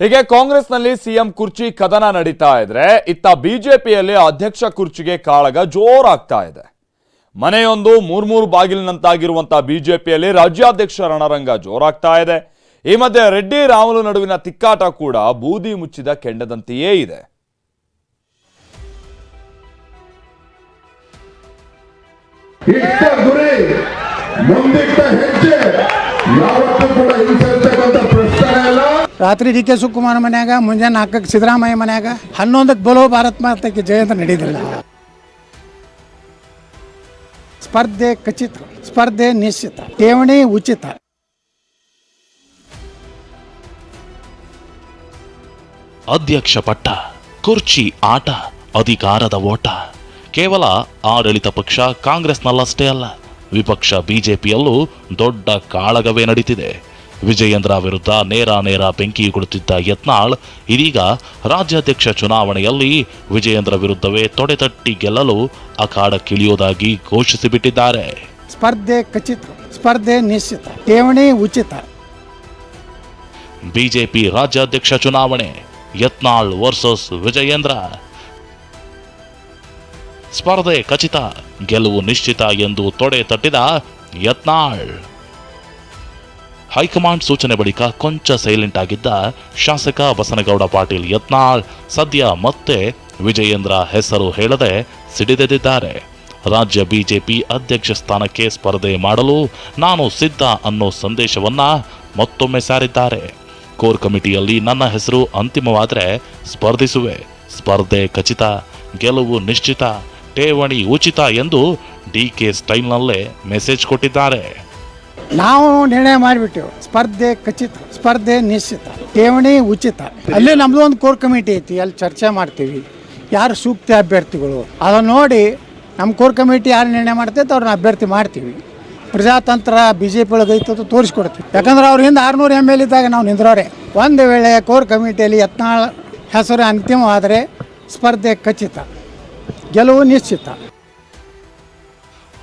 ಹೀಗೆ ಕಾಂಗ್ರೆಸ್ನಲ್ಲಿ ಸಿಎಂ ಕುರ್ಚಿ ಕದನ ನಡೀತಾ ಇದ್ರೆ, ಇತ್ತ ಬಿಜೆಪಿಯಲ್ಲಿ ಅಧ್ಯಕ್ಷ ಕುರ್ಚಿಗೆ ಕಾಳಗ ಜೋರಾಗ್ತಾ ಇದೆ. ಮನೆಯೊಂದು ಮೂರ್ಮೂರು ಬಾಗಿಲಿನಂತಾಗಿರುವಂತಹ ಬಿಜೆಪಿಯಲ್ಲಿ ರಾಜ್ಯಾಧ್ಯಕ್ಷ ರಣರಂಗ ಜೋರಾಗ್ತಾ ಇದೆ. ಈ ಮಧ್ಯೆ ರೆಡ್ಡಿ ರಾಮುಲು ನಡುವಿನ ತಿಕ್ಕಾಟ ಕೂಡ ಬೂದಿ ಮುಚ್ಚಿದ ಕೆಂಡದಂತೆಯೇ ಇದೆ. ಹೆಜ್ಜೆ ರಾತ್ರಿ ಡಿ ಕೆ ಶಿವಕುಮಾರ್ ಮನ್ಯಾಗ, ಮುಂಜಾನೆ ನಾಲ್ಕಕ್ಕೆ ಸಿದ್ದರಾಮಯ್ಯ ಮನ್ಯಾಗ, ಹನ್ನೊಂದಕ್ಕೆ ಬಲೋ ಭಾರತ್ ಮಾತಕ್ಕೆ ಜಯಂತ ನಡೆದಿಲ್ಲ ಸ್ಪರ್ಧೆ ಖಚಿತ, ಸ್ಪರ್ಧೆ ನಿಶ್ಚಿತ, ಠೇವಣಿ ಉಚಿತ. ಅಧ್ಯಕ್ಷ ಪಟ್ಟ, ಕುರ್ಚಿ ಆಟ, ಅಧಿಕಾರದ ಓಟ. ಕೇವಲ ಆಡಳಿತ ಪಕ್ಷ ಕಾಂಗ್ರೆಸ್ನಲ್ಲಷ್ಟೇ ಅಲ್ಲ, ವಿಪಕ್ಷ ಬಿಜೆಪಿಯಲ್ಲೂ ದೊಡ್ಡ ಕಾಳಗವೇ ನಡೀತಿದೆ. ವಿಜಯೇಂದ್ರ ವಿರುದ್ಧ ನೇರ ನೇರ ಬೆಂಕಿ ಕೊಡುತ್ತಿದ್ದ ಯತ್ನಾಳ್ ಇದೀಗ ರಾಜ್ಯಾಧ್ಯಕ್ಷ ಚುನಾವಣೆಯಲ್ಲಿ ವಿಜಯೇಂದ್ರ ವಿರುದ್ಧವೇ ತೊಡೆತಟ್ಟಿ ಗೆಲ್ಲಲು ಅಖಾಡಕ್ಕಿಳಿಯುವುದಾಗಿ ಘೋಷಿಸಿಬಿಟ್ಟಿದ್ದಾರೆ. ಸ್ಪರ್ಧೆ ಖಚಿತ ಸ್ಪರ್ಧೆ ನಿಶ್ಚಿತ ಠೇವಣಿ ಉಚಿತ. ಬಿಜೆಪಿ ರಾಜ್ಯಾಧ್ಯಕ್ಷ ಚುನಾವಣೆ ಯತ್ನಾಳ್ ವರ್ಸಸ್ ವಿಜಯೇಂದ್ರ. ಸ್ಪರ್ಧೆ ಖಚಿತ ಗೆಲುವು ನಿಶ್ಚಿತ ಎಂದು ತೊಡೆ ತಟ್ಟಿದ ಯತ್ನಾಳ್. ಹೈಕಮಾಂಡ್ ಸೂಚನೆ ಬಳಿಕ ಕೊಂಚ ಸೈಲೆಂಟ್ ಆಗಿದ್ದ ಶಾಸಕ ಬಸನಗೌಡ ಪಾಟೀಲ್ ಯತ್ನಾಳ್ ಸದ್ಯ ಮತ್ತೆ ವಿಜಯೇಂದ್ರ ಹೆಸರು ಹೇಳದೆ ಸಿಡಿದೆದ್ದಿದ್ದಾರೆ ರಾಜ್ಯ ಬಿಜೆಪಿ ಅಧ್ಯಕ್ಷ ಸ್ಥಾನಕ್ಕೆ ಸ್ಪರ್ಧೆ ಮಾಡಲು ನಾನು ಸಿದ್ಧ ಅನ್ನೋ ಸಂದೇಶವನ್ನ ಮತ್ತೊಮ್ಮೆ ಸಾರಿದ್ದಾರೆ. ಕೋರ್ ಕಮಿಟಿಯಲ್ಲಿ ನನ್ನ ಹೆಸರು ಅಂತಿಮವಾದರೆ ಸ್ಪರ್ಧಿಸುವೆ. ಸ್ಪರ್ಧೆ ಖಚಿತ, ಗೆಲುವು ನಿಶ್ಚಿತ, ಠೇವಣಿ ಉಚಿತ ಎಂದು ಡಿ ಕೆ ಸ್ಟೈಲ್ನಲ್ಲೇ ಮೆಸೇಜ್ ಕೊಟ್ಟಿದ್ದಾರೆ. ನಾವು ನಿರ್ಣಯ ಮಾಡಿಬಿಟ್ಟೆವು. ಸ್ಪರ್ಧೆ ಖಚಿತ, ಸ್ಪರ್ಧೆ ನಿಶ್ಚಿತ, ಠೇವಣಿ ಉಚಿತ. ಅಲ್ಲಿ ನಮ್ದು ಒಂದು ಕೋರ್ ಕಮಿಟಿ ಐತಿ, ಅಲ್ಲಿ ಚರ್ಚೆ ಮಾಡ್ತೀವಿ. ಯಾರು ಸೂಕ್ತ ಅಭ್ಯರ್ಥಿಗಳು, ಅದನ್ನು ನೋಡಿ ನಮ್ಮ ಕೋರ್ ಕಮಿಟಿ ಯಾರು ನಿರ್ಣಯ ಮಾಡ್ತೈತೆ ಅವ್ರನ್ನ ಅಭ್ಯರ್ಥಿ ಮಾಡ್ತೀವಿ. ಪ್ರಜಾತಂತ್ರ ಬಿ ಜೆ ಪಿ ಒಳಗೆ ಐತದ ತೋರಿಸ್ಕೊಡ್ತೀವಿ. ಯಾಕಂದ್ರೆ ಅವ್ರ ಹಿಂದೆ ಆರುನೂರು ಎಂ ಎಲ್ ಇದ್ದಾಗ ನಾವು ನಿಂದ್ರೋರೆ ಒಂದು ವೇಳೆ ಕೋರ್ ಕಮಿಟಿಯಲ್ಲಿ ಯತ್ನಾಳ್ ಹೆಸರು ಅಂತಿಮವಾದರೆ ಸ್ಪರ್ಧೆ ಖಚಿತ, ಗೆಲುವು ನಿಶ್ಚಿತ.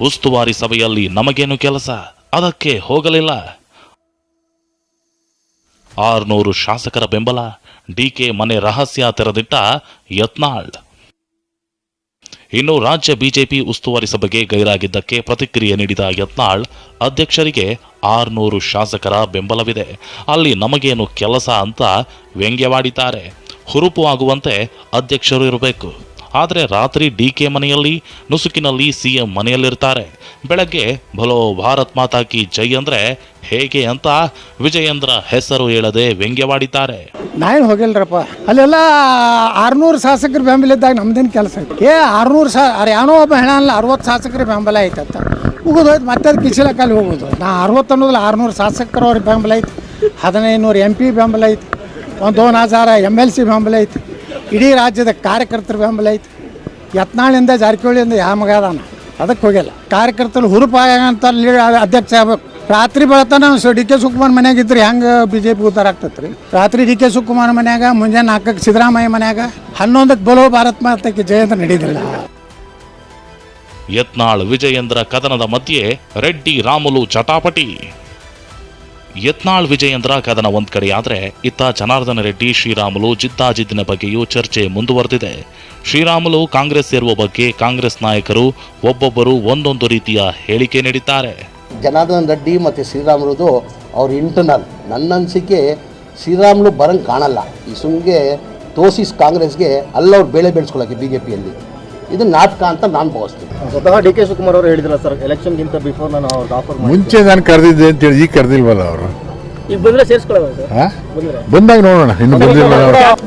ಉಸ್ತುವಾರಿ ಸಭೆಯಲ್ಲಿ ನಮಗೇನು ಕೆಲಸ? ಅದಕ್ಕೆ ಹೋಗಲಿಲ್ಲ. ಆರ್ನೂರು ಶಾಸಕರ ಬೆಂಬಲ, ಡಿಕೆ ಮನೆ ರಹಸ್ಯ ತೆರೆದಿಟ್ಟ ಯತ್ನಾಳ್. ಇನ್ನು ರಾಜ್ಯ ಬಿಜೆಪಿ ಉಸ್ತುವಾರಿ ಸಭೆಗೆ ಗೈರಾಗಿದ್ದಕ್ಕೆ ಪ್ರತಿಕ್ರಿಯೆ ನೀಡಿದ ಯತ್ನಾಳ್, ಅಧ್ಯಕ್ಷರಿಗೆ ಆರ್ನೂರು ಶಾಸಕರ ಬೆಂಬಲವಿದೆ. ಅಲ್ಲಿ ನಮಗೇನು ಕೆಲಸ ಅಂತ ವ್ಯಂಗ್ಯವಾಡಿದ್ದಾರೆ. ಹುರುಪು ಆಗುವಂತೆ ಅಧ್ಯಕ್ಷರು ಇರಬೇಕು. ಆದರೆ ರಾತ್ರಿ ಡಿ ಕೆ ಮನೆಯಲ್ಲಿ ನುಸುಕಿನಲ್ಲಿ ಸಿಎಂ ಮನೆಯಲ್ಲಿರ್ತಾರೆ. ಬೆಳಗ್ಗೆ ಭಲೋ ಭಾರತ್ ಮಾತಾ ಕಿ ಜೈ ಅಂದ್ರೆ ಹೇಗೆ ಅಂತ ವಿಜಯೇಂದ್ರ ಹೆಸರು ಹೇಳದೆ ವ್ಯಂಗ್ಯವಾಡಿದ್ದಾರೆ. ನಾನು ಹೋಗಿಲ್ರಪ್ಪ. ಅಲ್ಲೆಲ್ಲ ಆರ್ನೂರು ಶಾಸಕರ ಬೆಂಬಲ ಇದ್ದಾಗ ನಮ್ದೇನು ಕೆಲಸ ಏ, ಆರ್ನೂರು ಸಾ ಯಾವನೋ ಒಬ್ಬ ಹೆಣ ಅಲ್ಲ, ಅರವತ್ತು ಶಾಸಕರ ಬೆಂಬಲ ಐತಂತ. ಮುಗಿದು ಹೋಯ್ತು ಮತ್ತೆ ಅದು ಕಿಸಿಲಕ್ಕಲ್ಲಿ ಹೋಗೋದು. ನಾ ಅರವತ್ತು ಅನ್ನೋದಿಲ್ಲ ಆರ್ನೂರು ಶಾಸಕರವ್ರ ಬೆಂಬಲ ಐತಿ ಹದಿನೈದು ನೂರು ಎಂ ಪಿ ಬೆಂಬಲ ಐತೆ ಒಂದು ದೋನ್ ಹಜಾರ ಎಂ ಎಲ್ ಸಿ ಬೆಂಬಲ ಐತಿ. ಇಡೀ ರಾಜ್ಯದ ಕಾರ್ಯಕರ್ತರ ಬೆಂಬಲ ಐತಿ. ಯತ್ನಾಳಿಂದ ಜಾರಕಿಹೊಳಿಯಿಂದ ಯಾವ ಮಗ ಅದಾನ? ಅದಕ್ಕೆ ಹೋಗಿಲ್ಲ ಕಾರ್ಯಕರ್ತರು ಹುರುಪಾಗಂತ ಅಧ್ಯಕ್ಷ ಆಗ್ಬೇಕು. ರಾತ್ರಿ ಬೆಳತನ ಡಿ ಕೆ ಶಿವಕುಮಾರ್ ಮನ್ಯಾಗ ಇದ್ರಿ ಹೆಂಗೆ ಬಿ ಜೆ ಪಿ ಉದ್ದಾರ ಆಗ್ತೈತೆ ರಾತ್ರಿ ಡಿ ಕೆ ಶಿವಕುಮಾರ್ ಮನ್ಯಾಗ, ಮುಂಜಾನೆ ನಾಲ್ಕಕ್ಕೆ ಸಿದ್ದರಾಮಯ್ಯ ಮನ್ಯಾಗ, ಹನ್ನೊಂದಕ್ಕೆ ಬಲೋ ಭಾರತ್ ಮಾತಕ್ಕೆ ಜಯಂತ ನಡೀದಿಲ್ಲ ಯತ್ನಾಳ್ ವಿಜಯೇಂದ್ರ ಕದನದ ಮಧ್ಯೆ ರೆಡ್ಡಿ ರಾಮುಲು ಚಟಾಪಟಿ. ಯತ್ನಾಳ್ ವಿಜಯೇಂದ್ರ ಕದನ ಒಂದ್ ಕಡೆ ಆದ್ರೆ ಇತ್ತ ಜನಾರ್ದನ ರೆಡ್ಡಿ, ಶ್ರೀರಾಮುಲು ಜಿದ್ದಾಜಿದ್ದಿನ ಬಗ್ಗೆಯೂ ಚರ್ಚೆ ಮುಂದುವರೆದಿದೆ. ಶ್ರೀರಾಮುಲು ಕಾಂಗ್ರೆಸ್ ಸೇರುವ ಬಗ್ಗೆ ಕಾಂಗ್ರೆಸ್ ನಾಯಕರು ಒಬ್ಬೊಬ್ಬರು ಒಂದೊಂದು ರೀತಿಯ ಹೇಳಿಕೆ ನೀಡಿದ್ದಾರೆ. ಜನಾರ್ದನ ರೆಡ್ಡಿ ಮತ್ತು ಶ್ರೀರಾಮುಲುದು ಅವ್ರ ಇಂಟರ್ನಲ್ ನನ್ನ ಅನಿಸಿಕೆ ಶ್ರೀರಾಮುಲು ಬರಂಗೆ ಕಾಣಲ್ಲ. ಈ ಸುಮ್ಗೆ ತೋಸಿಸ್ ಕಾಂಗ್ರೆಸ್ಗೆ ಅಲ್ಲವ್ರು ಬೇಳೆ ಬೆಳೆಸ್ಕೊಳ್ಳೋಕೆ ಬಿ ಜೆ ಪಿಯಲ್ಲಿ ಇದು ನಾಟಕ ಅಂತ ನಾನು ಭಾವಿಸ್ತೀನಿ. ಸ್ವತಃ ಡಿ ಕೆ ಶಿವಕುಮಾರ್ ಅವರು ಹೇಳಿದ್ರಲ್ಲ ಸರ್ ಎಲೆಕ್ಷನ್ಗಿಂತ ಬಿಫೋರ್ ನಾನು ಅವ್ರದ್ದು ಆಫರ್ ಮಾಡಿ ಮುಂಚೆ ನಾನು ಕರೆದಿದ್ದೆ ಅಂತೇಳಿ ಈಗ ಕರೆದಿಲ್ವಲ್ಲ ಅವರು? ಈಗ ಬಂದ್ರೆ ಸೇರಿಸ್ಕೊಳ್ಳೋದು ಸರ್? ಬಂದ್ರೆ? ಬಂದಾಗ ನೋಡೋಣ ಇನ್ನು ಬಂದಿಲ್ಲ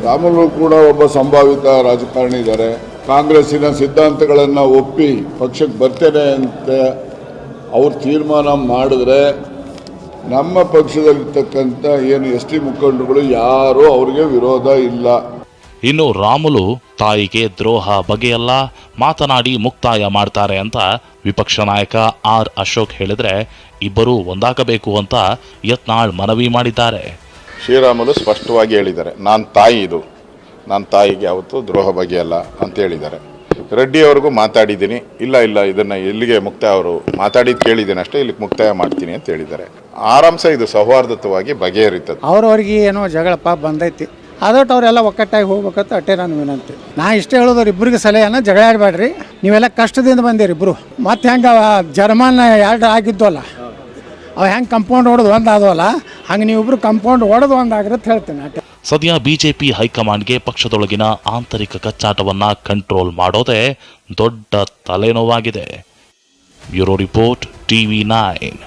ರಾಮುಲು ಕೂಡ ಒಬ್ಬ ಸಂಭಾವಿತ ರಾಜಕಾರಣಿ ಇದ್ದಾರೆ. ಕಾಂಗ್ರೆಸ್ಸಿನ ಸಿದ್ಧಾಂತಗಳನ್ನು ಒಪ್ಪಿ ಪಕ್ಷಕ್ಕೆ ಬರ್ತೇನೆ ಅಂತ ಅವ್ರು ತೀರ್ಮಾನ ಮಾಡಿದ್ರೆ ನಮ್ಮ ಪಕ್ಷದಲ್ಲಿರ್ತಕ್ಕಂಥ ಏನು ಎಸ್ ಟಿ ಮುಖಂಡರುಗಳು ಯಾರೂ ಅವ್ರಿಗೆ ವಿರೋಧ ಇಲ್ಲ. ಇನ್ನು ರಾಮುಲು ತಾಯಿಗೆ ದ್ರೋಹ ಬಗೆಯಲ್ಲ ಮಾತನಾಡಿ ಮುಕ್ತಾಯ ಮಾಡ್ತಾರೆ ಅಂತ ವಿಪಕ್ಷ ನಾಯಕ ಆರ್ ಅಶೋಕ್ ಹೇಳಿದ್ರೆ ಇಬ್ಬರೂ ಒಂದಾಗಬೇಕು ಅಂತ ಯತ್ನಾಳ್ ಮನವಿ ಮಾಡಿದ್ದಾರೆ. ಶ್ರೀರಾಮುಲು ಸ್ಪಷ್ಟವಾಗಿ ಹೇಳಿದ್ದಾರೆ ನಾನು ತಾಯಿ ಇದು ನನ್ನ ತಾಯಿಗೆ ಯಾವತ್ತೂ ದ್ರೋಹ ಬಗೆಯಲ್ಲ ಅಂತ ಹೇಳಿದ್ದಾರೆ. ರೆಡ್ಡಿ ಅವ್ರಿಗೂ ಮಾತಾಡಿದ್ದೀನಿ ಇಲ್ಲ ಇಲ್ಲ ಇದನ್ನ ಇಲ್ಲಿಗೆ ಮುಕ್ತಾಯ ಅವರು ಮಾತಾಡಿದ್ ಕೇಳಿದ್ದೀನಿ ಅಷ್ಟೇ ಇಲ್ಲಿಗೆ ಮುಕ್ತಾಯ ಮಾಡ್ತೀನಿ ಅಂತ ಹೇಳಿದ್ದಾರೆ. ಆರಾಮ್ಸ ಇದು ಸೌಹಾರ್ದತವಾಗಿ ಬಗೆಹರಿತದೆ ಅವ್ರವ್ರಿಗೆ ಏನೋ ಜಗಳಪ್ಪ ಬಂದೈತಿ. ಅದೊಟ್ಟು ಅವರೆಲ್ಲ ಒಕ್ಕಟ್ಟಾಗಿ ಹೋಗ್ಬೇಕಂತ ಅಟ್ಟೆ ನಾನು ವಿನಂತಿ. ನಾ ಇಷ್ಟೇ ಹೇಳೋದವ್ರು ಇಬ್ಬರಿಗೆ ಸಲಹೆನ ಜಗಳ ಆಡಬೇಡ್ರಿ. ನೀವೆಲ್ಲ ಕಷ್ಟದಿಂದ ಬಂದಿರಿ ಇಬ್ಬರು ಮತ್ತೆ ಹೆಂಗೆ ಜರ್ಮನ್ ಎರಡು ಆಗಿದ್ವಲ್ಲ ಅವು ಹೆಂಗೆ ಕಂಪೌಂಡ್ ಹೊಡೆದು ಒಂದಾದವಲ್ಲ, ಹಂಗೆ ನೀವಿಬ್ರು ಕಂಪೌಂಡ್ ಹೊಡೆದು ಒಂದು ಹೇಳ್ತೇನೆ ಹೇಳ್ತೀನಿ ಅಟ್ಟೆ. ಸದ್ಯ ಬಿಜೆಪಿ ಹೈಕಮಾಂಡ್ಗೆ ಪಕ್ಷದೊಳಗಿನ ಆಂತರಿಕ ಕಚ್ಚಾಟವನ್ನ ಕಂಟ್ರೋಲ್ ಮಾಡೋದೇ ದೊಡ್ಡ ತಲೆನೋವಾಗಿದೆ. Bureau report TV nine.